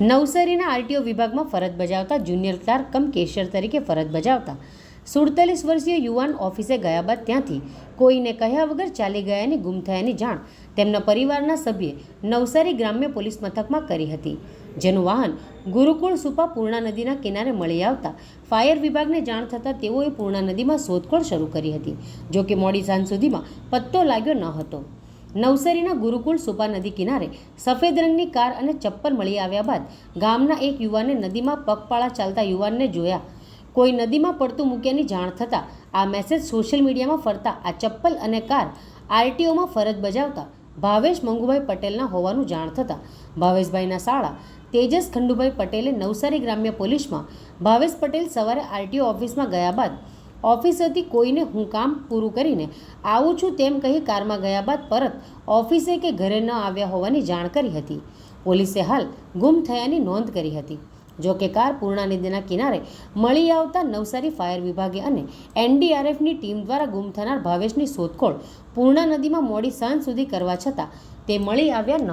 નવસારીના આરટીઓ વિભાગમાં ફરજ બજાવતા જુનિયર ક્લાર્ક કમ કેશિયર તરીકે ફરજ બજાવતા. સુડતાલીસ વર્ષીય યુવાન ઓફિસે ગયા બાદ ત્યાંથી કોઈને કહ્યા વગર ચાલી ગયાની ગુમ થયાની જાણ તેમના પરિવારના સભ્યે નવસારી ગ્રામ્ય પોલીસ મથકમાં કરી હતી. જેનું વાહન ગુરુકુળ સુપા પૂર્ણા નદીના કિનારે મળી આવતા ફાયર વિભાગને જાણ થતાં તેઓએ પૂર્ણા નદીમાં શોધખોળ શરૂ કરી હતી, જોકે મોડી સાંજ સુધીમાં પત્તો લાગ્યો ન હતો. નવસારીના ગુરુકુળ સુપા નદી કિનારે સફેદ રંગની કાર અને ચપ્પલ મળી આવ્યા બાદ ગામના એક યુવાને નદીમાં પગપાળા ચાલતા યુવાનને જોયા. કોઈ નદીમાં પડતું મૂક્યાની જાણ થતાં આ મેસેજ સોશિયલ મીડિયામાં ફરતા આ ચપ્પલ અને કાર આરટીઓમાં ફરજ બજાવતા ભાવેશ મંગુભાઈ પટેલના હોવાનું જાણ થતાં ભાવેશભાઈના શાળા તેજસ ખંડુભાઈ પટેલે નવસારી ગ્રામ્ય પોલીસમાં ભાવેશ પટેલ સવારે આરટીઓ ઓફિસમાં ગયા બાદ ઓફિસેથી કોઈને હું કામ પૂરું કરીને આવું છું તેમ કહી કારમાં ગયા બાદ પરત ઓફિસે કે ઘરે ન આવ્યા હોવાની જાણ કરી હતી. પોલીસે હાલ ગુમ થયાની નોંધ કરી હતી. જો કે કાર પૂર્ણા નદીના કિનારે મળી આવતા નવસારી ફાયર વિભાગે અને એનડીઆરએફની ટીમ દ્વારા ગુમ થનાર ભાવેશની શોધખોળ પૂર્ણા નદીમાં મોડી સાંજ સુધી કરવા છતાં તે મળી આવ્યા ન